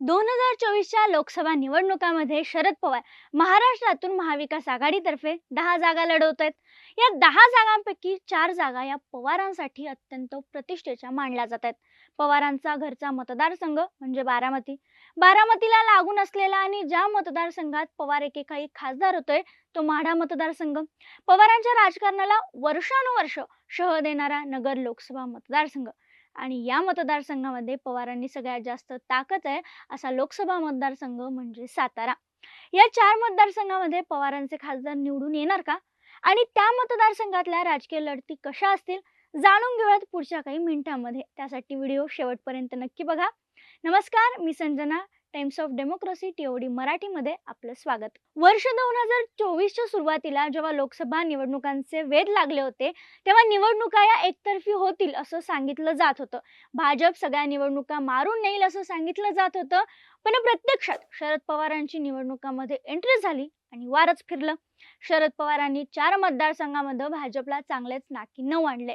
दोन हजार चोवीसच्या लोकसभा निवडणुकामध्ये शरद पवार महाराष्ट्रातून महाविकास आघाडीतर्फे दहा जागा लढवत आहेत या दहा जागांपैकी चार जागा या पवारांसाठी अत्यंत प्रतिष्ठेच्या मानल्या जात आहेत पवारांचा घरचा मतदारसंघ म्हणजे बारामती. बारामतीला लागून असलेला आणि ज्या मतदारसंघात पवार एकेकाळी खासदार होतोय तो माढा मतदारसंघ. पवारांच्या राजकारणाला वर्षानुवर्ष शह देणारा नगर लोकसभा मतदारसंघ. आणि या मतदारसंघामध्ये पवारांनी सगळ्यात जास्त ताकद आहे असा लोकसभा मतदारसंघ म्हणजे सातारा. या चार मतदारसंघामध्ये पवारांचे खासदार निवडून येणार का? आणि त्या मतदारसंघातल्या राजकीय लढती कशा असतील? जाणून घेऊयात पुढच्या काही मिनिटांमध्ये. त्यासाठी व्हिडिओ शेवटपर्यंत नक्की बघा. नमस्कार मी Sanjana. Times of Democracy TOD मराठीमध्ये आपलं स्वागत. वर्ष दोन हजार चोवीसच्या सुरुवातीला जेव्हा लोकसभा निवडणुकांचे वेध लागले होते तेव्हा निवडणुका या एकतर्फी होतील असं सांगितलं जात होतं. भाजप सगळ्या निवडणुका मारून नेईल असं सांगितलं जात होतं पण प्रत्यक्षात शरद पवारांची निवडणुकामध्ये एंट्री झाली आणि वारच फिरलं. शरद पवारांनी चार मतदारसंघामध्ये भाजपला चांगलेच नाकी न आणले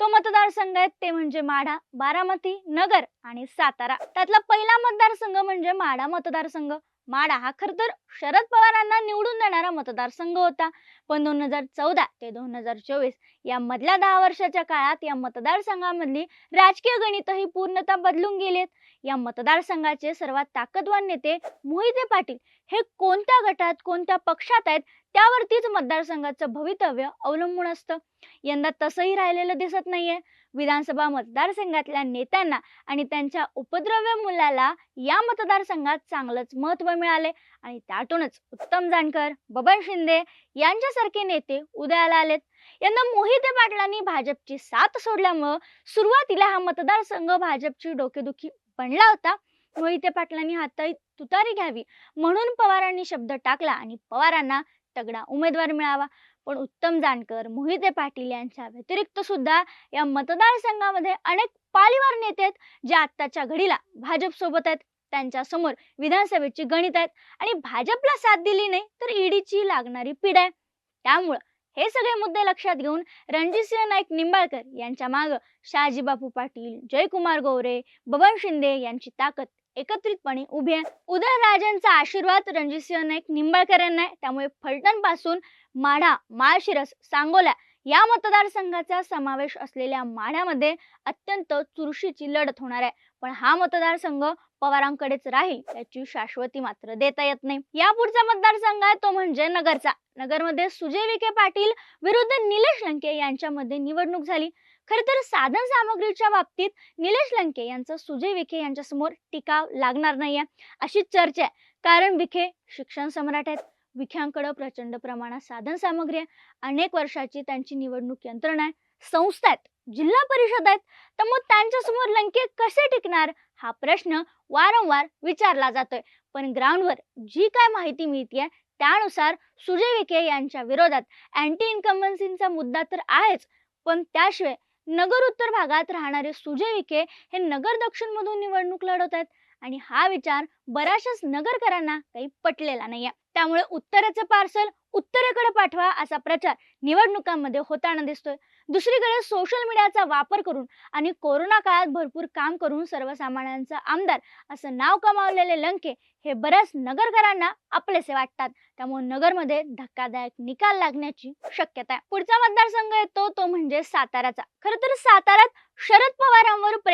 तो मतदारसंघ आहे ते म्हणजे माढा बारामती नगर आणि सातारा. त्यातला पहिला मतदारसंघ म्हणजे माढा मतदारसंघ. माढा हा खर तर शरद पवारांना निवडून देणारा मतदारसंघ होता. पण दोन हजार चौदा ते दोन हजार चोवीस या मधल्या दहा वर्षाच्या काळात या मतदारसंघामधली राजकीय गणितही पूर्णतः बदलून गेलेत. या मतदारसंघाचे सर्वात ताकदवान नेते मोहिते पाटील हे कोणत्या गटात कोणत्या पक्षात आहेत त्यावरतीच मतदारसंघाचं भवितव्य अवलंबून असतं. यंदा तसंही राहिलेलं दिसत नाहीये. विधानसभा मतदारसंघातल्या नेत्यांना आणि त्यांच्या उपद्रव्य मुलाला या मतदारसंघात चांगलंच महत्त्व मिळाले. आणि त्यातूनच उत्तम जानकर बबन शिंदे यांच्यासारखे नेते उदयाला आलेत. यंदा मोहिते पाटलांनी भाजपची साथ सोडल्यामुळं सुरुवातीला हा मतदारसंघ भाजपची डोकेदुखी बनला होता. मोहिते पाटलांनी हातात तुतारी घ्यावी म्हणून पवारांनी शब्द टाकला आणि पवारांना तगडा उमेदवार मिळावा. पण उत्तम जानकर मोहिते पाटील यांच्या व्यतिरिक्त सुद्धा या मतदारसंघामध्ये अनेक पालीवार नेते आहेत जे आत्ताच्या घडीला भाजप सोबत आहेत. त्यांच्यासमोर विधानसभेची गणित आहेत आणि भाजपला साथ दिली नाही तर ईडीची लागणारी पीड आहे. त्यामुळं हे सगळे मुद्दे लक्षात घेऊन रणजितसिंह नाईक निंबाळकर यांच्या मागं शहाजीबापू पाटील जयकुमार गोवरे बबन शिंदे यांची ताकद एकत्रितपणे उभे उदयनराजांचा आशीर्वाद रणजितसिंह नाईक निंबाळकर यांना आहे. त्यामुळे फलटणपासून माढा माळशिरस सांगोला या मतदारसंघाचा समावेश असलेल्या माढ्यामध्ये अत्यंत चुरशीची लढत होणार आहे. पण हा मतदारसंघ पवारांकडेच राहील याची शाश्वती मात्र देता येत नाही. या पुढचा मतदारसंघ आहे तो म्हणजे नगरचा. नगरमध्ये सुजय विखे पाटील विरुद्ध निलेश लंके यांच्यामध्ये निवडणूक झाली. खर तर साधन सामग्रीच्या बाबतीत निलेश लंके यांचा सुजय विखे यांच्या समोर टिकाव लागणार नाहीये अशी चर्चा आहे. कारण विखे शिक्षण सम्राट आहेत. विख्यांकडे प्रचंड प्रमाणात साधन सामग्री आहे. अनेक वर्षाची त्यांची निवडणूक यंत्रणा आहे. संस्था आहेत. जिल्हा परिषद आहेत. तर मग त्यांच्यासमोर लंके कसे टिकणार? हा प्रश्न वारंवार विचारला जातोय. पण ग्राउंडवर जी काय माहिती मिळतीये त्यानुसार सुजय विखे यांच्या विरोधात अँटी इन्कम्बन्सीचा मुद्दा तर आहेच. पण त्याशिवाय नगर उत्तर भागात राहणारे सुजय विखे हे नगर दक्षिण मधून निवडणूक लढवत आहेत. आणि हा विचार बऱ्याचशाच नगरकरांना काही पटलेला नाहीये. त्यामुळे उत्तरेचं पार्सल उत्तरेकडे पाठवा असा प्रचार निवडणुकांमध्ये होताना दिसतोय. दुसरीकडे सोशल मीडियाचा वापर करून आणि कोरोना काळात भरपूर काम करून सर्वसामान्यांचा आमदार असं नाव कमावलेले लंके हे बऱ्याच नगरकरांना आपलेसे वाटतात. त्यामुळे नगरमध्ये धक्कादायक निकाल लागण्याची शक्यता आहे. पुढचा मतदारसंघ येतो तो म्हणजे साताऱ्याचा. खर तर साताऱ्यात शरद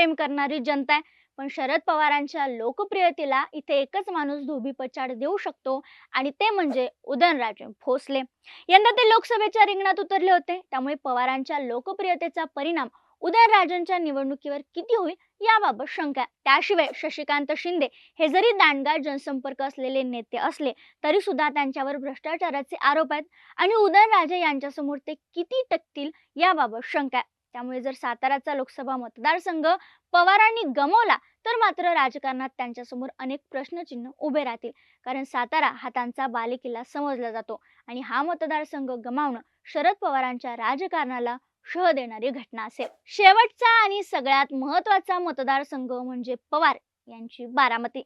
प्रेम करणारी जनता आहे. पण शरद पवारांच्या लोकप्रियतेला इथे एकच माणूस धोबी धोबीपछाड देऊ शकतो आणि ते म्हणजे उदयनराजे भोसले. यंदा ते लोकसभेच्या रिंगणात उतरले होते. त्यामुळे पवारांच्या लोकप्रियतेचा परिणाम उदयनराजांच्या निवडणुकीवर किती होईल याबाबत शंका आहे. त्याशिवाय शशिकांत शिंदे हे जरी दांडगा जनसंपर्क असलेले नेते असले तरी सुद्धा त्यांच्यावर भ्रष्टाचाराचे आरोप आहेत. आणि उदयनराजे यांच्यासमोर ते किती टकतील याबाबत शंका आहे. त्यामुळे जर साताराचा लोकसभा मतदारसंघ पवारांनी गमवला तर मात्र राजकारणात त्यांच्यासमोर अनेक प्रश्नचिन्ह उभे राहतील. कारण सातारा हा त्यांचा बालेकिल्ला समजला जातो आणि हा मतदारसंघ गमावणं शरद पवारांच्या राजकारणाला शह देणारी घटना असेल. शेवटचा आणि सगळ्यात महत्त्वाचा मतदारसंघ म्हणजे पवार यांची बारामती.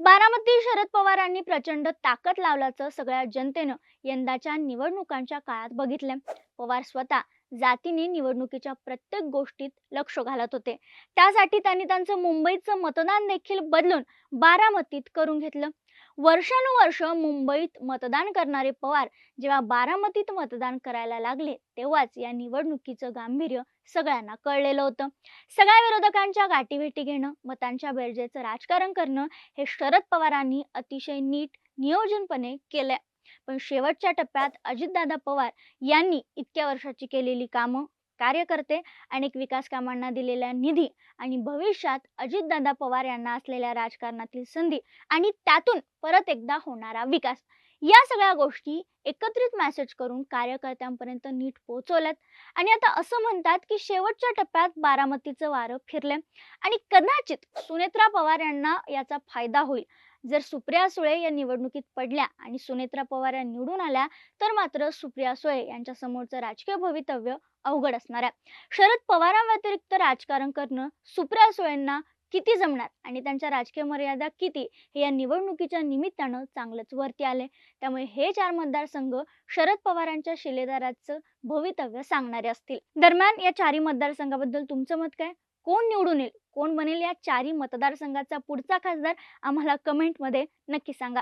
बारामती शरद पवारांनी प्रचंड ताकद लावल्याचं सगळ्या जनतेनं यंदाच्या निवडणुकांच्या काळात बघितलं पवार स्वतः जातीने निवडणुकीच्या प्रत्येक गोष्टीत लक्ष घालत होते. त्यासाठी त्यांनी त्यांचं मुंबईचं मतदान देखील बदलून बारामतीत करून घेतलं. वर्षानुवर्ष मुंबईत मतदान करणारे पवार जेव्हा बारामतीत मतदान करायला लागले तेव्हाच या निवडणुकीचं गांभीर्य सगळ्यांना कळलेलं होतं. सगळ्या विरोधकांच्या गाठीभेटी घेणं मतांच्या बेरजेचं राजकारण करणं हे शरद पवारांनी अतिशय नीट नियोजनपणे केलं. पण शेवटच्या टप्प्यात अजितदादा पवार यांनी इतक्या वर्षाची केलेली कामं कार्यकर्ते अनेक विकास कामांना दिलेला निधी आणि भविष्यात अजितदादा पवार यांना असलेल्या राजकारणातील संधी आणि त्यातून परत एकदा होणारा विकास. या सगळ्या गोष्टी एकत्रित मेसेज करून कार्यकर्त्यांपर्यंत नीट पोहोचवल्यात. आणि आता असं म्हणतात की शेवटच्या टप्प्यात बारामतीचं वारं फिरलंय. आणि कदाचित सुनेत्रा पवार यांना याचा फायदा होईल. जर सुप्रिया सुळे या निवडणुकीत पडल्या आणि सुनेत्रा पवार या निवडून आल्या तर मात्र सुप्रिया सुळे यांच्या समोरचं राजकीय भवितव्य अवघड असणार आहे. शरद पवारांव्यतिरिक्त राजकारण करणं सुप्रिया सुळेंना किती जमणार आणि त्यांच्या राजकीय मर्यादा किती हे या निवडणुकीच्या निमित्तानं चांगलंच वरती आले त्यामुळे हे चार मतदारसंघ शरद पवारांच्या शिलेदाराचं भवितव्य सांगणारे असतील. दरम्यान या चारी मतदारसंघाबद्दल तुमचं मत काय? कोण निवडून येईल? कोण बनेल या चारी मतदारसंघाचा पुढचा खासदार? आम्हाला कमेंटमध्ये नक्की सांगा.